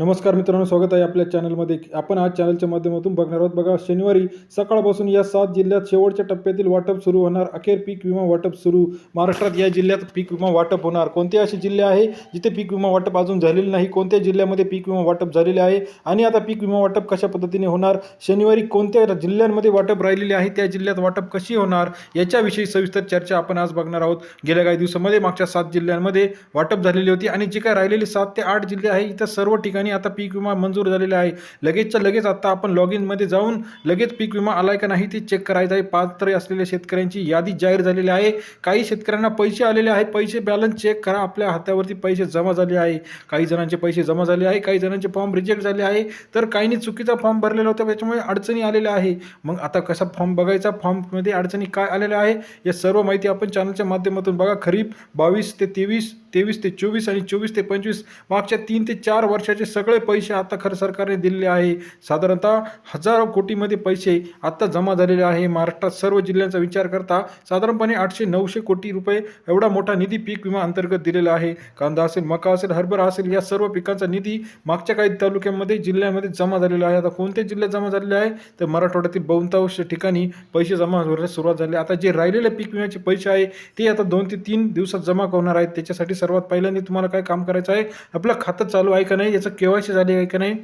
नमस्कार मित्रांनो स्वागत आहे आपल्या चॅनलमध्ये आपण आज चॅनलच्या माध्यमातून बघणार आहोत बघा शनिवारी सकाळपासून या सात जिल्ह्यात शेवटच्या टप्प्यातील वाटप सुरू होणार. अखेर पीक विमा वाटप सुरू. महाराष्ट्रात या जिल्ह्यात पीक विमा वाटप होणार. कोणते असे जिल्हे आहे जिथे पीक विमा वाटप अजून झालेले नाही? कोणत्या जिल्ह्यामध्ये पीक विमा वाटप झालेले आहे? आणि आता पीक विमा वाटप कशा पद्धतीने होणार? शनिवारी कोणत्या जिल्ह्यांमध्ये वाटप राहिलेले आहे? त्या जिल्ह्यात वाटप कशी होणार? याच्याविषयी सविस्तर चर्चा आपण आज बघणार आहोत. गेल्या काही दिवसामध्ये मागच्या सात जिल्ह्यांमध्ये वाटप झालेली होती आणि जे काय राहिलेले सात ते आठ जिल्हे आहे इथं सर्व ठिकाणी आता पीक विमा मंजूर झालेला आहे. लगेचच्या लगेच आता आपण लॉग इनमध्ये जाऊन लगेच पीक विमा आलाय का नाही ते चेक करायचं आहे. पात्र असलेल्या शेतकऱ्यांची यादी जाहीर झालेली आहे. काही शेतकऱ्यांना पैसे आलेले आहे पैसे बॅलन्स चेक करा. आपल्या हातावरती पैसे जमा झाले आहे. काही जणांचे पैसे जमा झाले आहे. काही जणांचे फॉर्म रिजेक्ट झाले आहे. तर काहींनी चुकीचा फॉर्म भरलेला होता. त्याच्यामुळे अडचणी आलेल्या आहे. मग आता कसा फॉर्म बघायचा? फॉर्ममध्ये अडचणी काय आलेल्या आहे? या सर्व माहिती आपण चॅनलच्या माध्यमातून बघा. खरीप बावीस ते तेवीस तेवीस ते चोवीस आणि चोवीस ते पंचवीस मागच्या तीन ते चार वर्षाचे सगळे पैसे आता खरं सरकारने दिलेले आहे. साधारणतः हजारो कोटीमध्ये पैसे आत्ता जमा झालेले आहे. महाराष्ट्रात सर्व जिल्ह्यांचा विचार करता साधारणपणे आठशे नऊशे कोटी रुपये एवढा मोठा निधी पीक विमा अंतर्गत दिलेला आहे. कांदा असेल मका असेल हरभरा असेल या सर्व पिकांचा निधी मागच्या काही तालुक्यांमध्ये जिल्ह्यामध्ये जमा झालेला आहे. आता कोणत्या जिल्ह्यात जमा झालेले आहे? तर मराठवाड्यातील बहुतांश ठिकाणी पैसे जमा होण्यास सुरुवात झाली. आता जे राहिलेले पीक विम्याचे पैसे आहे ते आता दोन ते तीन दिवसात जमा होणार आहेत. त्याच्यासाठी सर्वात पहिल्यांदा तुम्हाला काय काम करायचं आहे? आपलं खातं चालू आहे का नाही याचं केवायसी झाली आहे का नाही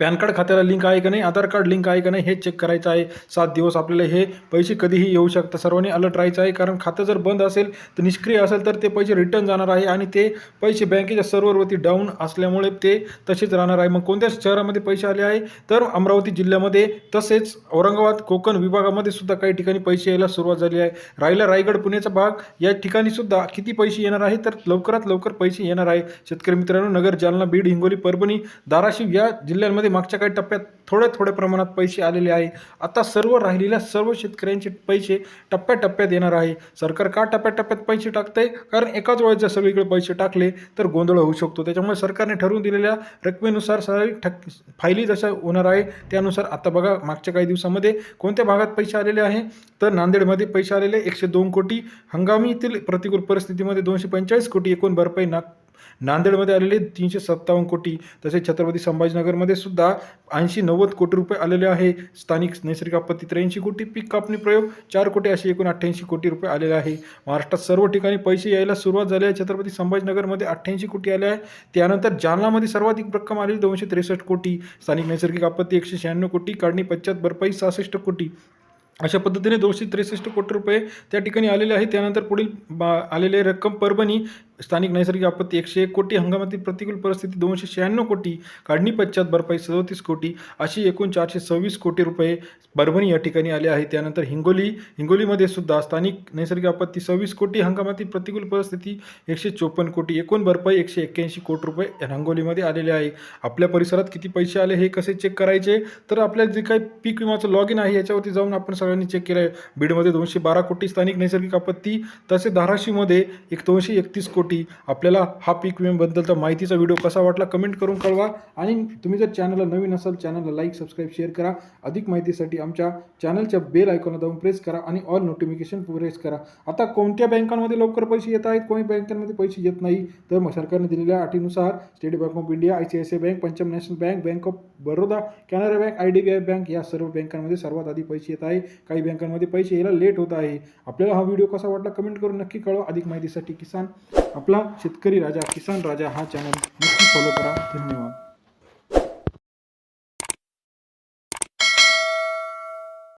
पॅन कार्ड खात्याला लिंक आहे का नाही? आधार कार्ड लिंक आहे का नाही? हे चेक करायचं आहे. सात दिवस आपल्याला हे पैसे कधीही येऊ शकतात. सर्वांनी अलर्ट राहायचं आहे. कारण खातं जर बंद असेल तर निष्क्रिय असेल तर ते पैसे रिटर्न जाणार आहे आणि ते पैसे बँकेच्या सर्व्हरवरती डाऊन असल्यामुळे ते तसेच राहणार आहे. मग कोणत्या शहरामध्ये पैसे आले आहे? तर अमरावती जिल्ह्यामध्ये तसेच औरंगाबाद कोकण विभागामध्ये सुद्धा काही ठिकाणी पैसे यायला सुरुवात झाली आहे. राहिला रायगड पुण्याचा भाग. या ठिकाणी सुद्धा किती पैसे येणार आहे? तर लवकरात लवकर पैसे येणार आहे. शेतकरी मित्रांनो नगर जालना बीड हिंगोली परभणी धाराशिव या जिल्ह्यांमध्ये मागच्या काही टप्प्यात थोड्या थोड्या प्रमाणात पैसे आलेले आहे. आता सर्व राहिलेल्या सर्व शेतकऱ्यांचे पैसे टप्प्याटप्प्यात येणार आहे. सरकार का टप्प्याटप्प्यात पैसे टाकते? कारण एकाच वेळेस जर सगळीकडे पैसे टाकले तर गोंधळ होऊ शकतो. त्याच्यामुळे सरकारने ठरवून दिलेल्या रकमेनुसार सारी ठक फायली जशा होणार आहे त्यानुसार आता बघा मागच्या काही दिवसामध्ये कोणत्या भागात पैसे आलेले आहे? तर नांदेडमध्ये पैसे आलेले एकशे दोन कोटी हंगामीतील प्रतिकूल परिस्थितीमध्ये दोनशे पंचेचाळीस कोटी एकूण भरपाई नाग नांदेडमध्ये आलेले तीनशे सत्तावन्न कोटी तसेच छत्रपती संभाजीनगरमध्ये सुद्धा ऐंशी नव्वद कोटी रुपये आलेले आहे. स्थानिक नैसर्गिक आपत्ती त्र्याऐंशी कोटी पीक कापणी प्रयोग चार कोटी असे एकूण अठ्ठ्याऐंशी कोटी रुपये आलेले आहे. महाराष्ट्रात सर्व ठिकाणी पैसे यायला सुरुवात झाली आहे. छत्रपती संभाजीनगरमध्ये अठ्ठ्याऐंशी कोटी आले आहे. त्यानंतर जालनामध्ये सर्वाधिक रक्कम आलेली दोनशे त्रेसष्ट कोटी स्थानिक नैसर्गिक आपत्ती एकशे शहाण्णव कोटी काढणी पश्चात भरपाई सहासष्ट कोटी. अशा पद्धतीने दोनशे त्रेसष्ट कोटी रुपये त्या ठिकाणी आलेले आहे. त्यानंतर पुढील आलेले रक्कम परभणी स्थानिक नैसर्गिक आपत्ती एकशे एक कोटी हंगामातील प्रतिकूल परिस्थिती दोनशे शहाण्णव कोटी काढणी पश्चात भरपाई सदोतीस कोटी अशी एकूण चारशे सव्वीस कोटी रुपये परभणी या ठिकाणी आले आहे त्यानंतर हिंगोली हिंगोलीमध्ये सुद्धा स्थानिक नैसर्गिक आपत्ती सव्वीस कोटी हंगामातील प्रतिकूल परिस्थिती एकशे चोपन्न कोटी एकूण भरपाई एकशे एक्क्याऐंशी कोटी रुपये हिंगोलीमध्ये आलेले आहे. आपल्या परिसरात किती पैसे आले हे कसे चेक करायचे? तर आपल्या जे काही पीक विमाचं लॉग इन आहे याच्यावरती जाऊन आपण सगळ्यांनी चेक केलं आहे बीडमध्ये दोनशे बारा कोटी स्थानिक नैसर्गिक आपत्ती तसे धाराशिवमध्ये एक दोनशे एकतीस कोटी आपल्याला हा पीक विम्याबद्दलचा माहितीचा व्हिडिओ कसा वाटला कमेंट करून कळवा. आणि तुम्ही जर चॅनलला नवीन असाल चॅनलला लाईक सबस्क्राईब शेअर करा. अधिक माहितीसाठी आमच्या चॅनलच्या बेल आयकॉनला जाऊन प्रेस करा आणि ऑल नोटिफिकेशन प्रेस करा. आता कोणत्या बँकांमध्ये लवकर पैसे येत आहेत? कोणी बँकांमध्ये पैसे येत नाही? तर मग सरकारने दिलेल्या अटीनुसार state bank of India I C I C I bank Punjab national bank bank of Baroda Canara bank I D B I bank या सर्व बँकांमध्ये सर्वात आधी पैसे येत आहे. काही बँकांमध्ये पैसे यायला लेट होत आहे. आपल्याला हा व्हिडिओ कसा वाटला कमेंट करून नक्की कळवा. अधिक माहितीसाठी किसान आपला शेतकरी राजा किसान राजा हा चॅनल नक्की फॉलो करा. धन्यवाद.